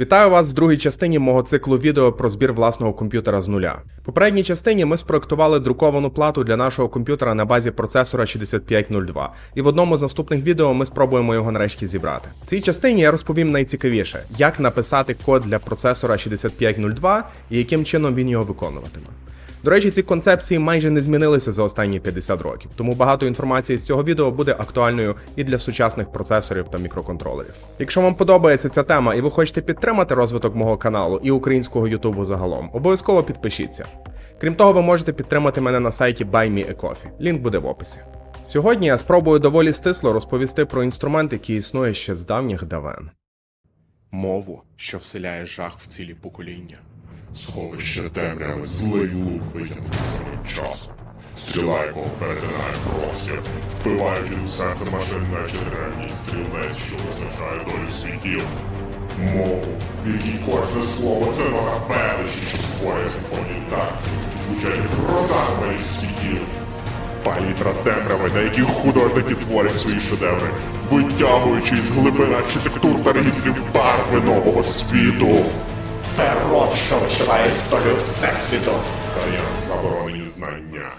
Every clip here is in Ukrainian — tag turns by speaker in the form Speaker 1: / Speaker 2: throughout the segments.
Speaker 1: Вітаю вас в другій частині мого циклу відео про збір власного комп'ютера з нуля. Попередній частині ми спроектували друковану плату для нашого комп'ютера на базі процесора 6502, і в одному з наступних відео ми спробуємо його нарешті зібрати. В цій частині я розповім найцікавіше, як написати код для процесора 6502 і яким чином він його виконуватиме. До речі, ці концепції майже не змінилися за останні 50 років, тому багато інформації з цього відео буде актуальною і для сучасних процесорів та мікроконтролерів. Якщо вам подобається ця тема і ви хочете підтримати розвиток мого каналу і українського Ютубу загалом, обов'язково підпишіться. Крім того, ви можете підтримати мене на сайті BuyMeACoffee. Лінк буде в описі. Сьогодні я спробую доволі стисло розповісти про інструмент, який існує ще з давніх давен.
Speaker 2: мову, що вселяє жах в цілі покоління. Сховище темряви, злий лук витягнутий своїм часом. Стріла, якого перетинає простір, впиваючи у серце машин, наче древній стрілець, що визначає долю світів. Мову, в якій кожне слово це нота величі, що створює симфонію так, звучать гроза нових світів. Палітра темряви, на якій художники творять свої шедеври, витягуючи з глибин архітектур та різних барви нового світу.
Speaker 3: Перо, що вишиває історію Всесвіту.
Speaker 2: Каян заборонені знання.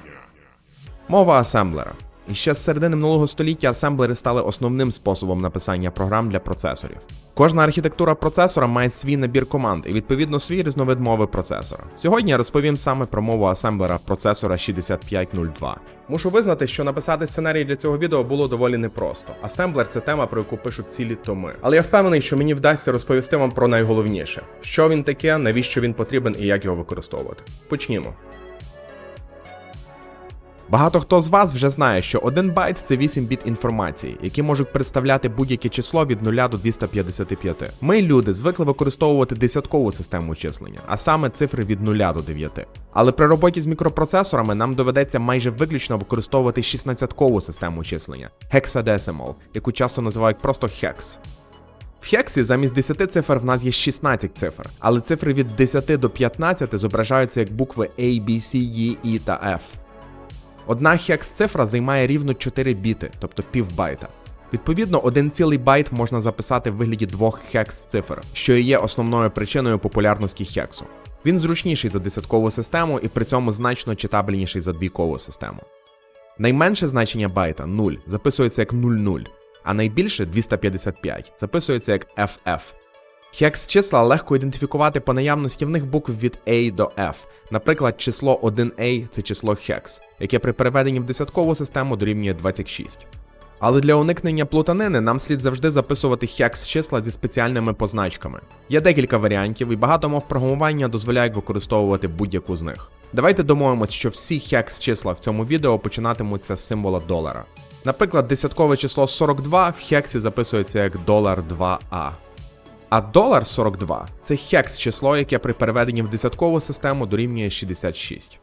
Speaker 1: Мова асемблера. Ще з середини минулого століття асемблери стали основним способом написання програм для процесорів. Кожна архітектура процесора має свій набір команд і відповідно свій різновид мови процесора. Сьогодні я розповім саме про мову асемблера процесора 6502. Мушу визнати, що написати сценарій для цього відео було доволі непросто. Асемблер це тема, про яку пишуть цілі томи. Але я впевнений, що мені вдасться розповісти вам про найголовніше: що він таке, навіщо він потрібен і як його використовувати. Почнімо. Багато хто з вас вже знає, що 1 байт це 8 біт інформації, які можуть представляти будь-яке число від 0 до 255. Ми, люди, звикли використовувати десяткову систему числення, а саме цифри від 0 до 9. Але при роботі з мікропроцесорами нам доведеться майже виключно використовувати 16-кову систему числення hexadecimal, яку часто називають просто hex. В хексі замість 10 цифр в нас є 16 цифр, але цифри від 10 до 15 зображаються як букви A, B, C, E, E та F. Одна хекс-цифра займає рівно 4 біти, тобто півбайта. Відповідно, один цілий байт можна записати в вигляді двох хекс-цифр, що і є основною причиною популярності хексу. Він зручніший за десяткову систему і при цьому значно читабельніший за двійкову систему. Найменше значення байта 0 записується як 00, а найбільше 255 записується як FF. Хекс числа легко ідентифікувати по наявності в них букв від A до F. Наприклад, число 1A це число хекс, яке при переведенні в десяткову систему дорівнює 26. Але для уникнення плутанини нам слід завжди записувати хекс числа зі спеціальними позначками. Є декілька варіантів, і багато мов програмування дозволяють використовувати будь-яку з них. Давайте домовимося, що всі хекс числа в цьому відео починатимуться з символа долара. Наприклад, десяткове число 42 в хексі записується як долар 2А. А долар 42 це хекс число, яке при переведенні в десяткову систему дорівнює 66.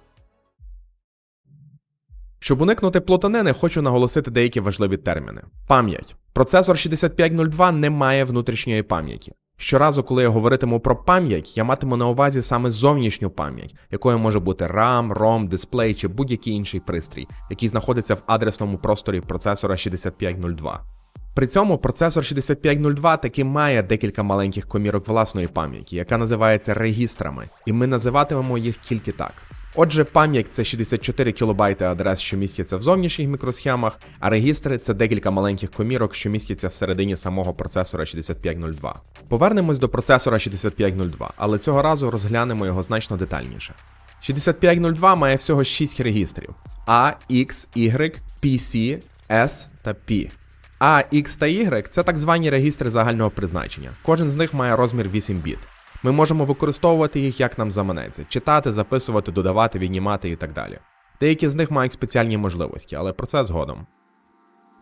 Speaker 1: Щоб уникнути плутанини, хочу наголосити деякі важливі терміни. Пам'ять. Процесор 6502 не має внутрішньої пам'яті. Щоразу, коли я говоритиму про пам'ять, я матиму на увазі саме зовнішню пам'ять, якою може бути RAM, ROM, дисплей чи будь-який інший пристрій, який знаходиться в адресному просторі процесора 6502. При цьому процесор 6502 таки має декілька маленьких комірок власної пам'яті, яка називається регістрами, і ми називатимемо їх тільки так. Отже, пам'ять це 64 кБ адрес, що містяться в зовнішніх мікросхемах, а регістри це декілька маленьких комірок, що містяться всередині самого процесора 6502. Повернемось до процесора 6502, але цього разу розглянемо його значно детальніше. 6502 має всього 6 регістрів: A, X, Y, PC, S та P. А, X та Y це так звані регістри загального призначення. Кожен з них має розмір 8 біт. Ми можемо використовувати їх як нам заманеться: читати, записувати, додавати, віднімати і так далі. Деякі з них мають спеціальні можливості, але про це згодом.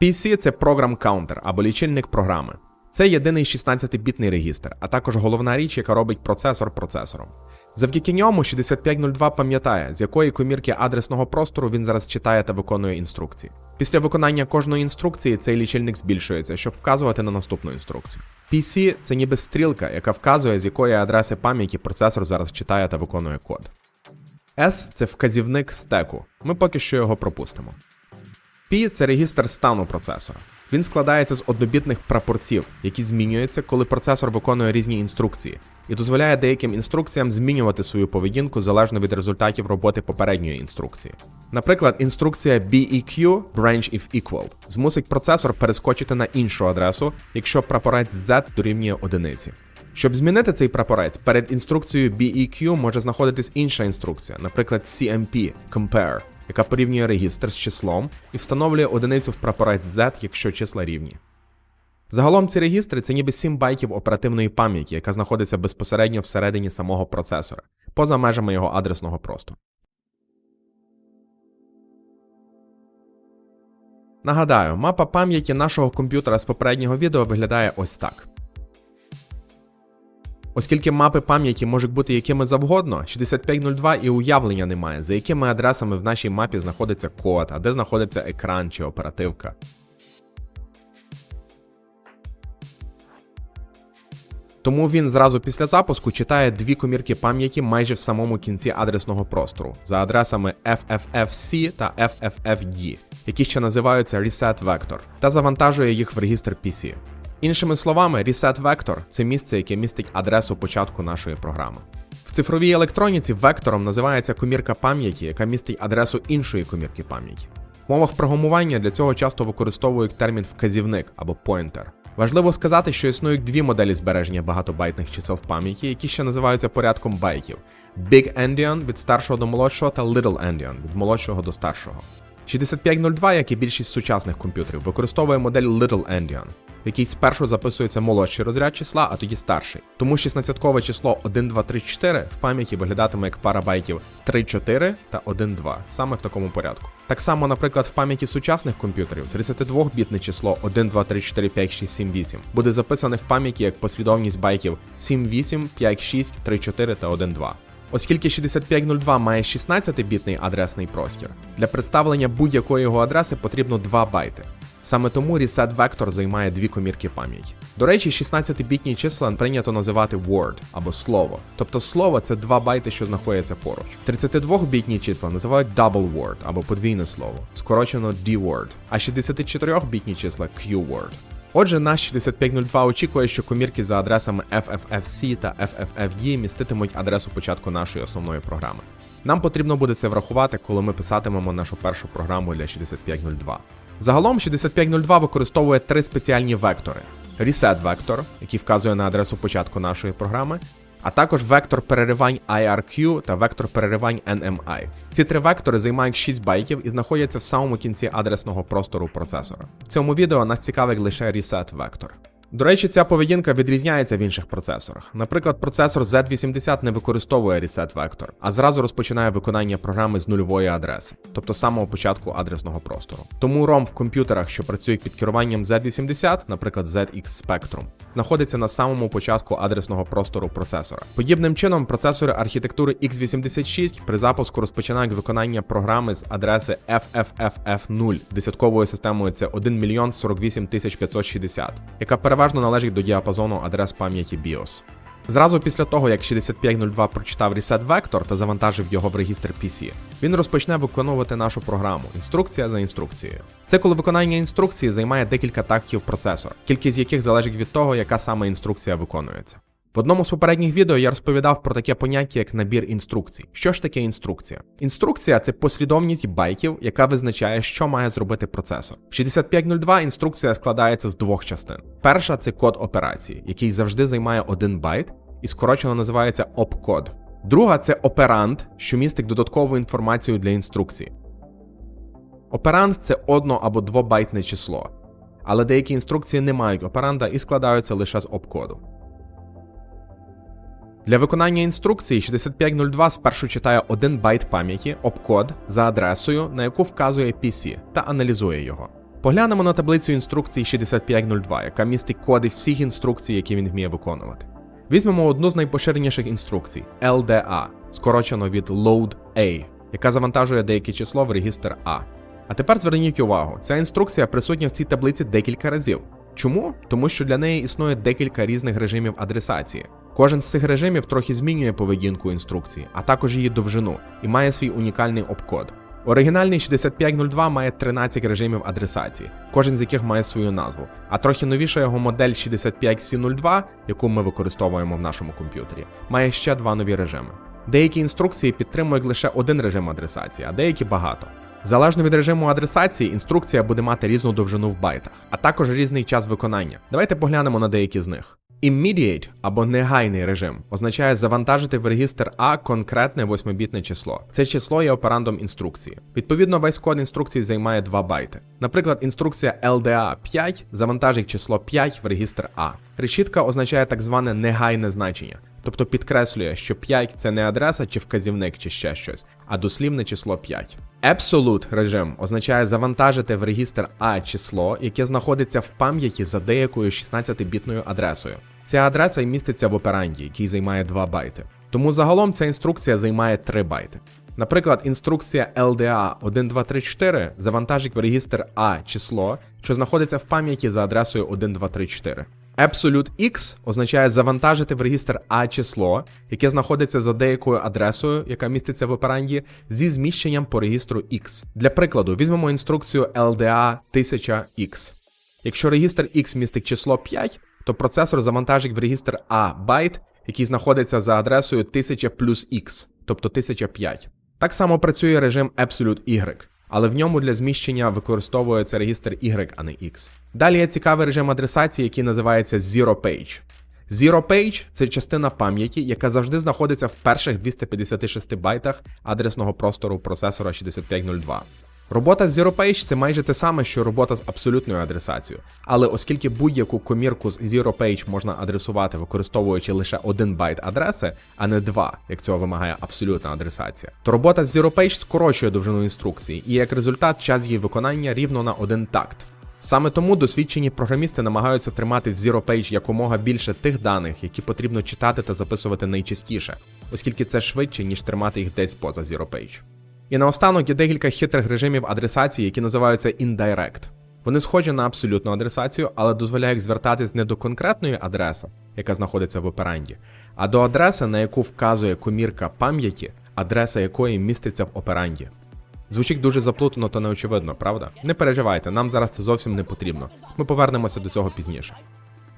Speaker 1: PC це програм Counter або лічильник програми. Це єдиний 16-бітний регістр, а також головна річ, яка робить процесор процесором. Завдяки ньому 6502 пам'ятає, з якої комірки адресного простору він зараз читає та виконує інструкції. Після виконання кожної інструкції цей лічильник збільшується, щоб вказувати на наступну інструкцію. PC це ніби стрілка, яка вказує, з якої адреси пам'яті процесор зараз читає та виконує код. S це вказівник стеку. Ми поки що його пропустимо. P – це регістр стану процесора. Він складається з однобітних прапорців, які змінюються, коли процесор виконує різні інструкції, і дозволяє деяким інструкціям змінювати свою поведінку залежно від результатів роботи попередньої інструкції. Наприклад, інструкція BEQ Branch if equal змусить процесор перескочити на іншу адресу, якщо прапорець Z дорівнює одиниці. Щоб змінити цей прапорець, перед інструкцією BEQ може знаходитись інша інструкція, наприклад, CMP Compare, яка порівнює регістр з числом і встановлює одиницю в прапорець Z, якщо числа рівні. Загалом ці регістри це ніби 7 байтів оперативної пам'яті, яка знаходиться безпосередньо всередині самого процесора, поза межами його адресного простору. Нагадаю, мапа пам'яті нашого комп'ютера з попереднього відео виглядає ось так. Оскільки мапи пам'яті можуть бути якими завгодно, 6502 і уявлення немає, за якими адресами в нашій мапі знаходиться код, а де знаходиться екран чи оперативка. Тому він зразу після запуску читає дві комірки пам'яті майже в самому кінці адресного простору за адресами FFFC та FFFD, які ще називаються Reset Vector, та завантажує їх в регістр PC. Іншими словами, Reset Vector – це місце, яке містить адресу початку нашої програми. В цифровій електроніці вектором називається комірка пам'яті, яка містить адресу іншої комірки пам'яті. В мовах програмування для цього часто використовують термін вказівник або pointer. Важливо сказати, що існують дві моделі збереження багатобайтних чисел в пам'яті, які ще називаються порядком байтів: Big Endian від старшого до молодшого та Little Endian від молодшого до старшого. 6502, як і більшість сучасних комп'ютерів, використовує модель Little Endian, в якій спершу записується молодший розряд числа, а тоді старший. Тому 16-кове число 1, 2, 3, 4 в пам'яті виглядатиме як пара байтів 3, 4 та 1, 2, саме в такому порядку. Так само, наприклад, в пам'яті сучасних комп'ютерів 32-бітне число 1, 2, 3, 4, 5, 6, 7, 8 буде записане в пам'яті як послідовність байтів 7, 8, 5, 6, 3, 4 та 1, 2. Оскільки 6502 має 16-бітний адресний простір, для представлення будь-якої його адреси потрібно 2 байти. Саме тому Reset Vector займає дві комірки пам'яті. До речі, 16-бітні числа прийнято називати word або слово. Тобто слово це 2 байти, що знаходяться поруч. 32-бітні числа називають double word або подвійне слово, скорочено D-word, а 64-бітні числа Q-word. Отже, наш 6502 очікує, що комірки за адресами FFFC та FFFD міститимуть адресу початку нашої основної програми. Нам потрібно буде це врахувати, коли ми писатимемо нашу першу програму для 6502. Загалом 6502 використовує три спеціальні вектори: Reset вектор, який вказує на адресу початку нашої програми, а також вектор переривань IRQ та вектор переривань NMI. Ці три вектори займають 6 байтів і знаходяться в самому кінці адресного простору процесора. В цьому відео нас цікавить лише Reset вектор. До речі, ця поведінка відрізняється в інших процесорах. Наприклад, процесор Z80 не використовує Reset Vector, а зразу розпочинає виконання програми з нульової адреси, тобто з самого початку адресного простору. Тому ROM в комп'ютерах, що працюють під керуванням Z80, наприклад, ZX Spectrum, знаходиться на самому початку адресного простору процесора. Подібним чином, процесори архітектури x86 при запуску розпочинають виконання програми з адреси FFFF0 десятковою системою це 1 мільйон 48 560, яка переважно належить до діапазону адрес пам'яті BIOS. Зразу після того, як 6502 прочитав Reset Vector та завантажив його в регістр PC, він розпочне виконувати нашу програму інструкція за інструкцією. Це коли виконання інструкції займає декілька тактів процесора, кількість яких залежить від того, яка саме інструкція виконується. В одному з попередніх відео я розповідав про таке поняття, як набір інструкцій. Що ж таке інструкція? Інструкція це послідовність байтів, яка визначає, що має зробити процесор. В 6502 інструкція складається з двох частин. Перша це код операції, який завжди займає один байт і скорочено називається опкод. Друга це операнд, що містить додаткову інформацію для інструкції. Операнд це одно або двобайтне число, але деякі інструкції не мають операнда і складаються лише з опкоду. Для виконання інструкції 6502 спершу читає 1 байт пам'яті, опкод за адресою, на яку вказує PC, та аналізує його. Поглянемо на таблицю інструкцій 6502, яка містить коди всіх інструкцій, які він вміє виконувати. Візьмемо одну з найпоширеніших інструкцій LDA, скорочено від Load A, яка завантажує деяке число в регістр A. А тепер зверніть увагу, ця інструкція присутня в цій таблиці декілька разів. Чому? Тому що для неї існує декілька різних режимів адресації. Кожен з цих режимів трохи змінює поведінку інструкції, а також її довжину, і має свій унікальний опкод. Оригінальний 6502 має 13 режимів адресації, кожен з яких має свою назву. А трохи новіша його модель 65C02, яку ми використовуємо в нашому комп'ютері, має ще два нові режими. Деякі інструкції підтримують лише один режим адресації, а деякі багато. Залежно від режиму адресації, інструкція буде мати різну довжину в байтах, а також різний час виконання. Давайте поглянемо на деякі з них. Immediate або негайний режим означає завантажити в регістр А конкретне 8-бітне число. Це число є операндом інструкції. Відповідно, весь код інструкції займає 2 байти. Наприклад, інструкція LDA 5 завантажить число 5 в регістр А. Решітка означає так зване негайне значення, тобто підкреслює, що 5 це не адреса чи вказівник чи ще щось, а дослівне число 5. Absolute режим означає завантажити в регістр А число, яке знаходиться в пам'яті за деякою 16-бітною адресою. Ця адреса й міститься в операнді, який займає 2 байти. Тому загалом ця інструкція займає 3 байти. Наприклад, інструкція LDA 1234 завантажить в регістр А число, що знаходиться в пам'яті за адресою 1234. Absolute X означає завантажити в регістр А число, яке знаходиться за деякою адресою, яка міститься в операнді, зі зміщенням по регістру X. Для прикладу, візьмемо інструкцію LDA 1000X. Якщо регістр X містить число 5, то процесор завантажить в регістр А байт, який знаходиться за адресою 1000 плюс X, тобто 1005. Так само працює режим Absolute Y, але в ньому для зміщення використовується регістр Y, а не X. Далі є цікавий режим адресації, який називається Zero Page. Zero Page це частина пам'яті, яка завжди знаходиться в перших 256 байтах адресного простору процесора 6502. Робота з Zero Page це майже те саме, що робота з абсолютною адресацією. Але оскільки будь-яку комірку з Zero Page можна адресувати, використовуючи лише один байт адреси, а не два, як цього вимагає абсолютна адресація, то робота з Zero Page скорочує довжину інструкції, і як результат час її виконання рівно на один такт. Саме тому досвідчені програмісти намагаються тримати в Zero Page якомога більше тих даних, які потрібно читати та записувати найчастіше, оскільки це швидше, ніж тримати їх десь поза Zero Page. І наостанок є декілька хитрих режимів адресації, які називаються Indirect. Вони схожі на абсолютну адресацію, але дозволяють звертатись не до конкретної адреси, яка знаходиться в операнді, а до адреси, на яку вказує комірка пам'яті, адреса якої міститься в операнді. Звучить дуже заплутано та неочевидно, правда? Не переживайте, нам зараз це зовсім не потрібно. Ми повернемося до цього пізніше.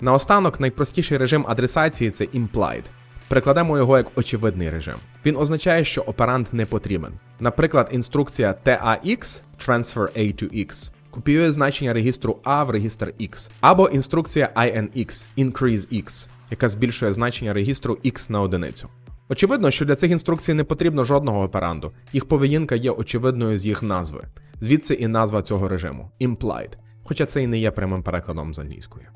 Speaker 1: Наостанок, найпростіший режим адресації це implied. Перекладемо його як очевидний режим. Він означає, що операнд не потрібен. Наприклад, інструкція TAX Transfer A to X копіює значення регістру A в регістр X, або інструкція INX Increase X, яка збільшує значення регістру X на одиницю. Очевидно, що для цих інструкцій не потрібно жодного операнду. Їх поведінка є очевидною з їх назви. Звідси і назва цього режиму implied, хоча це і не є прямим перекладом з англійської.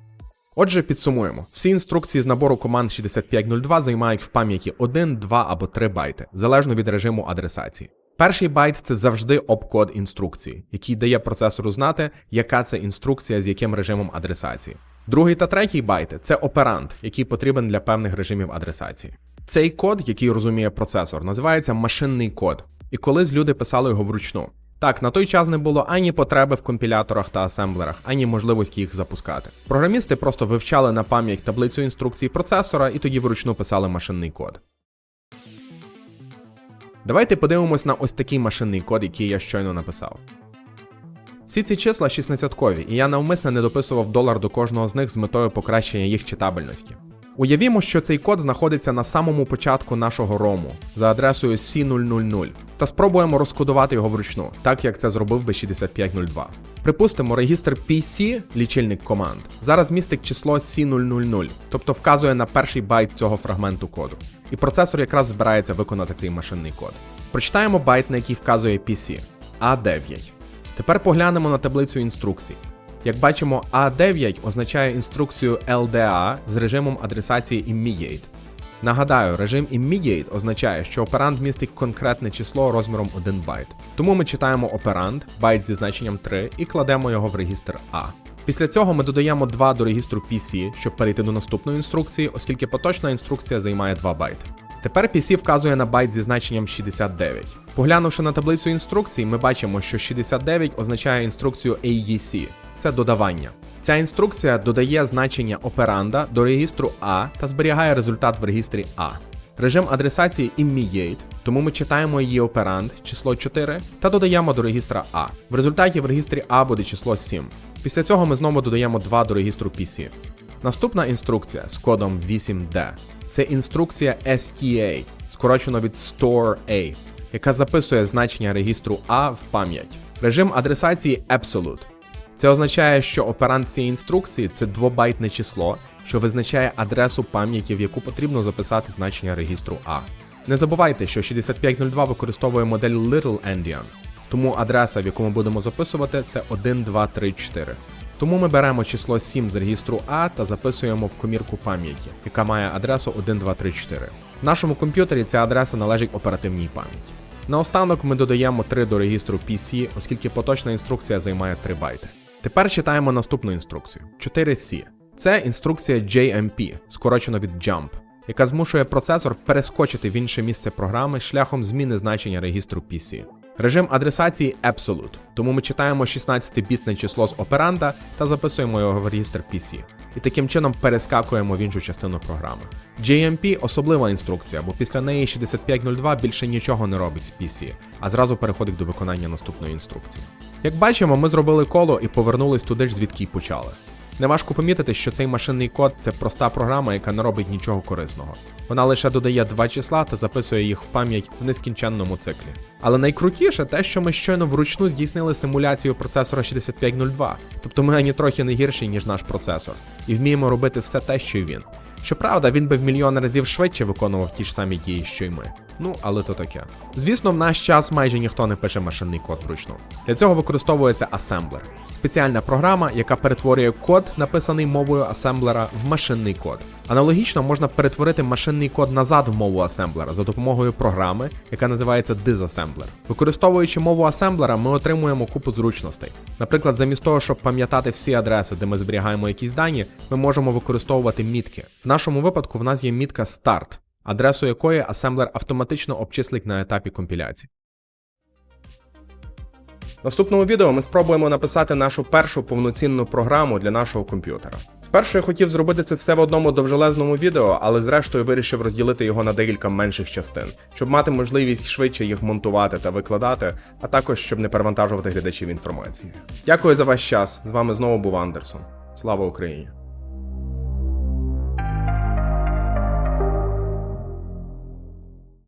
Speaker 1: Отже, підсумуємо: всі інструкції з набору команд 6502 займають в пам'яті 1, 2 або 3 байти, залежно від режиму адресації. Перший байт це завжди опкод інструкції, який дає процесору знати, яка це інструкція з яким режимом адресації. Другий та третій байти це оперант, який потрібен для певних режимів адресації. Цей код, який розуміє процесор, називається машинний код, і колись люди писали його вручну. Так, на той час не було ані потреби в компіляторах та асемблерах, ані можливості їх запускати. Програмісти просто вивчали на пам'ять таблицю інструкцій процесора і тоді вручну писали машинний код. Давайте подивимось на ось такий машинний код, який я щойно написав. Всі ці числа 16-кові, і я навмисно не дописував долар до кожного з них з метою покращення їх читабельності. Уявімо, що цей код знаходиться на самому початку нашого рому за адресою C000, та спробуємо розкодувати його вручну, так як це зробив би 6502. Припустимо, регістр PC, лічильник команд, зараз містить число C000, тобто вказує на перший байт цього фрагменту коду. І процесор якраз збирається виконати цей машинний код. Прочитаємо байт, на який вказує PC A9. Тепер поглянемо на таблицю інструкцій. Як бачимо, A9 означає інструкцію LDA з режимом адресації Immediate. Нагадаю, режим Immediate означає, що операнд містить конкретне число розміром 1 байт. Тому ми читаємо операнд, байт зі значенням 3 і кладемо його в регістр A. Після цього ми додаємо 2 до регістру PC, щоб перейти до наступної інструкції, оскільки поточна інструкція займає 2 байти. Тепер PC вказує на байт зі значенням 69. Поглянувши на таблицю інструкцій, ми бачимо, що 69 означає інструкцію ADC це додавання. Ця інструкція додає значення операнда до регістру А та зберігає результат в регістрі А. Режим адресації immediate, тому ми читаємо її операнд, число 4, та додаємо до регістра A. В результаті в регістрі A буде число 7. Після цього ми знову додаємо 2 до регістру PC. Наступна інструкція з кодом 8D. Це інструкція STA, скорочено від Store A, яка записує значення регістру A в пам'ять. Режим адресації Absolute. Це означає, що операнд цієї інструкції це двобайтне число, що визначає адресу пам'яті, в яку потрібно записати значення регістру A. Не забувайте, що 6502 використовує модель Little Endian, тому адреса, в яку ми будемо записувати, це 1, 2, 3, 4. Тому ми беремо число 7 з регістру А та записуємо в комірку пам'яті, яка має адресу 1, 2, 3, 4. В нашому комп'ютері ця адреса належить оперативній пам'яті. Наостанок ми додаємо 3 до регістру PC, оскільки поточна інструкція займає 3 байти. Тепер читаємо наступну інструкцію 4C. Це інструкція JMP, скорочено від Jump, яка змушує процесор перескочити в інше місце програми шляхом зміни значення регістру PC. Режим адресації Absolute, тому ми читаємо 16-бітне число з операнда та записуємо його в регістр PC. І таким чином перескакуємо в іншу частину програми. JMP особлива інструкція, бо після неї 6502 більше нічого не робить з PC, а зразу переходить до виконання наступної інструкції. Як бачимо, ми зробили коло і повернулись туди ж, звідки й почали. Неважко помітити, що цей машинний код це проста програма, яка не робить нічого корисного. Вона лише додає два числа та записує їх в пам'ять в нескінченному циклі. Але найкрутіше те, що ми щойно вручну здійснили симуляцію процесора 6502, тобто ми ані трохи не гірші, ніж наш процесор, і вміємо робити все те, що й він. Щоправда, він би в мільйон разів швидше виконував ті ж самі дії, що й ми. Ну, але то таке. Звісно, в наш час майже ніхто не пише машинний код вручну. Для цього використовується асемблер спеціальна програма, яка перетворює код, написаний мовою асемблера, в машинний код. Аналогічно можна перетворити машинний код назад в мову асемблера за допомогою програми, яка називається Disassembler. Використовуючи мову асемблера, ми отримуємо купу зручностей. Наприклад, замість того, щоб пам'ятати всі адреси, де ми зберігаємо якісь дані, ми можемо використовувати мітки. В нашому випадку в нас є мітка Start, адресу якої асемблер автоматично обчислить на етапі компіляції. В наступному відео ми спробуємо написати нашу першу повноцінну програму для нашого комп'ютера. Спершу я хотів зробити це все в одному довжелезному відео, але зрештою вирішив розділити його на декілька менших частин, щоб мати можливість швидше їх монтувати та викладати, а також щоб не перевантажувати глядачів інформацією. Дякую за ваш час. З вами знову був Андерсон. Слава Україні!